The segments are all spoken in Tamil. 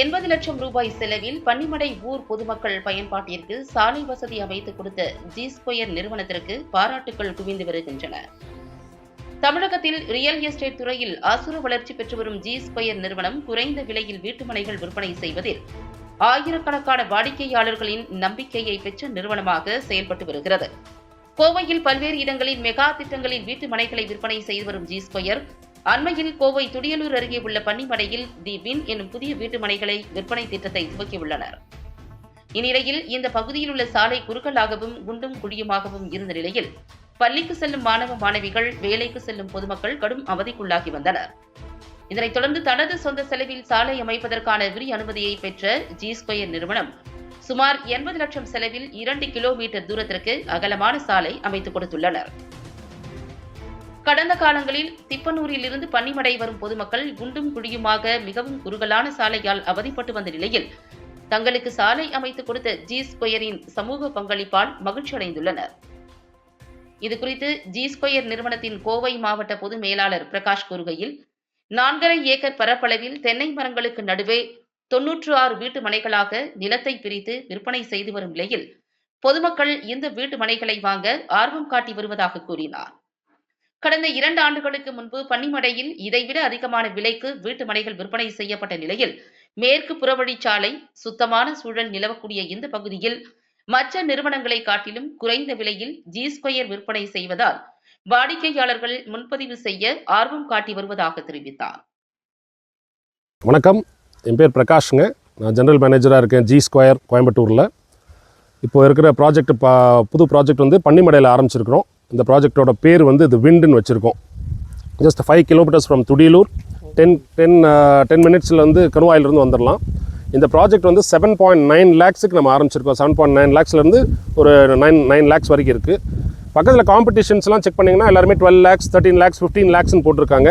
எண்பது லட்சம் ரூபாய் செலவில் பன்னிமடை ஊர் பொதுமக்கள் பயன்பாட்டிற்கு சாலை வசதி அமைத்துக் கொடுத்த ஜி ஸ்கொயர் நிறுவனத்திற்கு பாராட்டுகள் குவிந்து வருகின்றன. தமிழகத்தில் ரியல் எஸ்டேட் துறையில் அசுர வளர்ச்சி பெற்று வரும் ஜி ஸ்கொயர் நிறுவனம் குறைந்த விலையில் வீட்டுமனைகள் விற்பனை செய்வதில் ஆயிரக்கணக்கான வாடிக்கையாளர்களின் நம்பிக்கையை பெற்ற நிறுவனமாக செயல்பட்டு வருகிறது. கோவையில் பல்வேறு இடங்களில் மெகா திட்டங்களில் வீட்டு மனைகளை விற்பனை செய்து வரும் ஜி ஸ்கொயர் அண்மையில் கோவை துடியலூர் அருகே உள்ள பன்னிமடையில் தி வின் எனும் புதிய வீட்டு மனைகளை விற்பனை திட்டத்தை துவக்கியுள்ளனர். இந்நிலையில் இந்த பகுதியில் உள்ள சாலை குறுகலாகவும் குண்டும் குழியுமாகவும் இருந்த நிலையில் பள்ளிக்கு செல்லும் மாணவ மாணவிகள் வேலைக்கு செல்லும் பொதுமக்கள் கடும் அவதிக்குள்ளாகி வந்தனர். இதனைத் தொடர்ந்து தனது சொந்த செலவில் சாலை அமைப்பதற்கான விரி அனுமதியை பெற்ற ஜி ஸ்கொயர் நிறுவனம் சுமார் எண்பது லட்சம் செலவில் இரண்டு கிலோமீட்டர் தூரத்திற்கு அகலமான சாலை அமைத்துக் கொடுத்துள்ளனர். கடந்த காலங்களில் திப்பனூரில் இருந்து பன்னிமடை வரும் பொதுமக்கள் குண்டும் குழியுமாக மிகவும் குறுகலான சாலையால் அவதிப்பட்டு வந்த நிலையில் தங்களுக்கு சாலை அமைத்துக் கொடுத்த ஜி ஸ்கொயரின் சமூக பங்களிப்பால் மகிழ்ச்சி அடைந்துள்ளனர் இதுகுறித்து ஜி ஸ்கொயர் நிறுவனத்தின் கோவை மாவட்ட பொது மேலாளர் பிரகாஷ் கூறுகையில் நான்கரை ஏக்கர் பரப்பளவில் தென்னை மரங்களுக்கு நடுவே தொன்னூற்று ஆறு வீட்டு மனைகளாக நிலத்தை பிரித்து விற்பனை செய்து வரும் நிலையில் பொதுமக்கள் இந்த வீட்டு மனைகளை வாங்க ஆர்வம் காட்டி வருவதாக கூறினார். கடந்த இரண்டு ஆண்டுகளுக்கு முன்பு பன்னிமடையில் இதைவிட அதிகமான விலைக்கு வீட்டு மனைகள் விற்பனை செய்யப்பட்ட நிலையில் மேற்கு புறவழிச்சாலை சுத்தமான சூழல் நிலவக்கூடிய இந்த பகுதியில் மற்ற நிறுவனங்களை காட்டிலும் குறைந்த விலையில் ஜி ஸ்கொயர் விற்பனை செய்வதால் வாடிக்கையாளர்கள் முன்பதிவு செய்ய ஆர்வம் காட்டி வருவதாக தெரிவித்தார். வணக்கம். என் பேர் பிரகாஷ்ங்க. நான் ஜெனரல் மேனேஜராக இருக்கேன் ஜி ஸ்கொயர் கோயம்புத்தூரில். இப்போ இருக்கிற ப்ராஜெக்ட் பா புது ப்ராஜெக்ட் வந்து பன்னிமடையில் ஆரம்பிச்சிருக்கிறோம். இந்த ப்ராஜெக்டோட பேர் வந்து இது விண்டுன்னு வச்சுருக்கோம். Just five kilometers from Thudiyalur ten ten ten மினிட்ஸில் வந்து கருவாயிலிருந்து வந்துடலாம் இந்த ப்ராஜெக்ட் வந்து செவன் பாயிண்ட் நைன் லேக்ஸுக்கு நம்ம ஆரம்பிச்சிருக்கோம். செவன் பாயிண்ட் நைன் லேக்ஸ்லேருந்து ஒரு நைன் நைன் லேக்ஸ் வரைக்கும் இருக்குது பக்கத்தில் காம்படிஷன்ஸ்லாம் செக் பண்ணிங்கன்னா எல்லாருமே twelve lakhs thirteen lakhs fifteen லேக்ஸ்னு போட்டிருக்காங்க.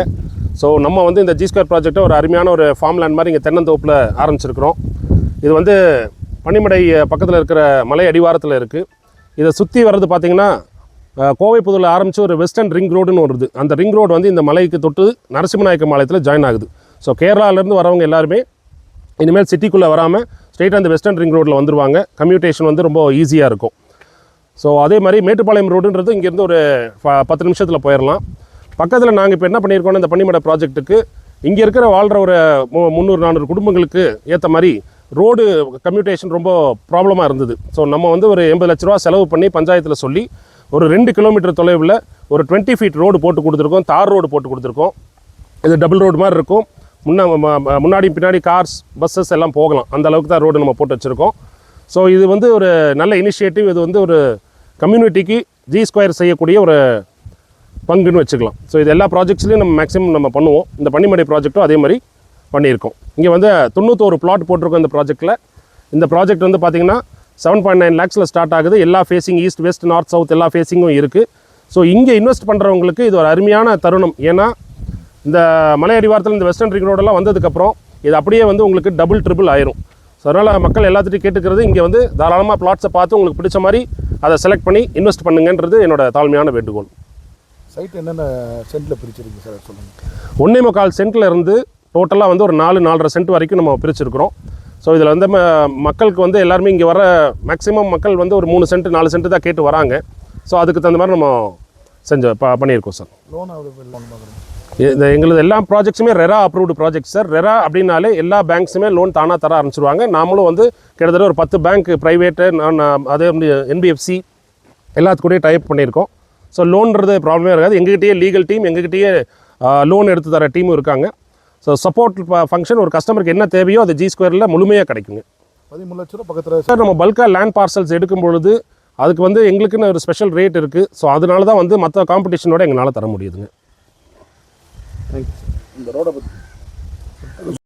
ஸோ நம்ம வந்து இந்த ஜி ஸ்கொயர் ப்ராஜெக்ட்டை ஒரு அருமையான ஒரு ஃபார்ம் லேண்ட் மாதிரி இங்கே தென்னந்தோப்பில் ஆரம்பிச்சிருக்கிறோம். இது வந்து பனிமடை பக்கத்தில் இருக்கிற மலை அடிவாரத்தில் இருக்குது இதை சுற்றி வர்றது பார்த்திங்கன்னா கோவை புதூரில் ஆரம்பித்து ஒரு வெஸ்டர்ன் ரிங் ரோடுன்னு வருது அந்த ரிங் ரோடு வந்து இந்த மலைக்கு தொட்டு நரசிம்மநாயக்க மாலயத்தில் ஜாயின் ஆகுது. ஸோ கேரளாவிலேருந்து வரவங்க எல்லாருமே இனிமேல் சிட்டிக்குள்ளே வராமல் ஸ்ட்ரெயிட்டாக அந்த வெஸ்டர்ன் ரிங் ரோட்டில் வந்துருவாங்க. கம்யூட்டேஷன் வந்து ரொம்ப ஈஸியாக இருக்கும். ஸோ அதே மாதிரி மேட்டுப்பாளையம் ரோடுன்றது இங்கேருந்து ஒரு ப- பத்து நிமிஷத்தில் போயிடலாம் பக்கத்தில் நாங்கள் இப்போ என்ன பண்ணியிருக்கோம்னா இந்த பன்னிமடை ப்ராஜெக்ட்டுக்கு இங்கே இருக்கிற வாழ்கிற ஒரு மு- முந்நூறு நானூறு குடும்பங்களுக்கு ஏற்ற மாதிரி ரோடு கம்யூட்டேஷன் ரொம்ப ப்ராப்ளமாக இருந்தது. ஸோ நம்ம வந்து ஒரு எண்பது லட்ச ரூபா செலவு பண்ணி பஞ்சாயத்தில் சொல்லி ஒரு ரெண்டு கிலோமீட்டர் தொலைவில் ஒரு டுவெண்ட்டி ஃபீட் ரோடு போட்டு கொடுத்துருக்கோம். தார் ரோடு போட்டு கொடுத்துருக்கோம். இது டபுள் ரோடு மாதிரி இருக்கும். முன்னா முன்னாடி பின்னாடி கார்ஸ் பஸ்ஸஸ் எல்லாம் போகலாம். அந்த அளவுக்கு தான் ரோடு நம்ம போட்டு வச்சுருக்கோம். ஸோ இது வந்து ஒரு நல்ல இனிஷியேட்டிவ் இது வந்து ஒரு கம்யூனிட்டிக்கு ஜி ஸ்கொயர் செய்யக்கூடிய ஒரு பங்குன்னு வச்சுக்கலாம். ஸோ இது எல்லா ப்ராஜெக்ட்ஸ்லையும் நம்ம மேக்ஸிமம் நம்ம பண்ணுவோம். இந்த பன்னிமடை ப்ராஜெக்ட்டும் அதே மாதிரி பண்ணியிருக்கோம். இங்கே வந்து தொண்ணூற்றோரு பிளாட் போட்டிருக்கோம் இந்த ப்ராஜெக்ட்டில் இந்த ப்ராஜெக்ட் வந்து பார்த்திங்கன்னா செவன் பாயிண்ட் நைன் லேக்ஸில் ஸ்டார்ட் ஆகுது. எல்லா facing east west north south எல்லா ஃபேஸிங்கும் இருக்குது ஸோ இங்கே இன்வெஸ்ட் பண்ணுறவங்களுக்கு இது ஒரு அருமையான தருணம். ஏன்னா இந்த மலை அடிவாரத்தில் இந்த வெஸ்டர்ன் ரிங் ரோடெல்லாம் வந்ததுக்கப்புறம் இது அப்படியே வந்து உங்களுக்கு டபுள் ட்ரிபிள் ஆயிரும். ஸோ அதனால் மக்கள் எல்லாத்துட்டையும் கேட்டுக்கிறது இங்கே வந்து தாராளமாக பிளாட்ஸை பார்த்து உங்களுக்கு பிடிச்ச மாதிரி அதை செலக்ட் பண்ணி இன்வெஸ்ட் பண்ணுங்கன்றது என்னோட தாழ்மையான வேண்டுகோள். சைட் என்னென்ன சென்ட்டில் பிரிச்சிருக்கீங்க சார் சொல்லுங்கள் ஒன்றே முக்கால் சென்ட்டில் இருந்து டோட்டலாக வந்து ஒரு நாலு நாலரை சென்ட் வரைக்கும் நம்ம பிரிச்சிருக்கிறோம். ஸோ இதில் வந்து ம- மக்களுக்கு வந்து எல்லாருமே இங்கே வர மேக்ஸிமம் மக்கள் வந்து ஒரு மூணு சென்ட் நாலு சென்ட் தான் கேட்டு வராங்க. ஸோ அதுக்கு தகுந்த மாதிரி நம்ம செஞ்ச ப பண்ணியிருக்கோம் சார். லோன் இந்த எங்களது எல்லா ப்ராஜெக்ட்ஸுமே RERA approved project sir. RERA அப்படின்னாலே எல்லா பேங்க்ஸுமே லோன் தானாக தர ஆரம்பிச்சிருவாங்க. நாமளும் வந்து கிட்டத்தட்ட ஒரு பத்து பேங்க் ப்ரைவேட்டு நான் அதே என்பிஎஃப்சி எல்லாத்துக்கூடயும் டைப் பண்ணியிருக்கோம். ஸோ லோன்றது ப்ராப்ளமே இருக்காது. எங்ககிட்டயே லீகல் டீம் எங்ககிட்டயே லோன் எடுத்து தர டீமும் இருக்காங்க. ஸோ சப்போர்ட் ஃபங்க்ஷன் ஒரு கஸ்டமருக்கு என்ன தேவையோ அது ஜி ஸ்கொயரில் முழுமையாக கிடைக்குங்க. பதிமூணு லட்ச ரூபா பக்கத்தில் சார் நம்ம பல்காக லேண்ட் பார்சல்ஸ் எடுக்கும் பொழுது அதுக்கு வந்து எங்களுக்குன்னு ஒரு ஸ்பெஷல் ரேட் இருக்குது ஸோ அதனால தான் வந்து மற்ற காம்படிஷனோட எங்களால் தர முடியுதுங்க. இந்த ரோடை பற்றி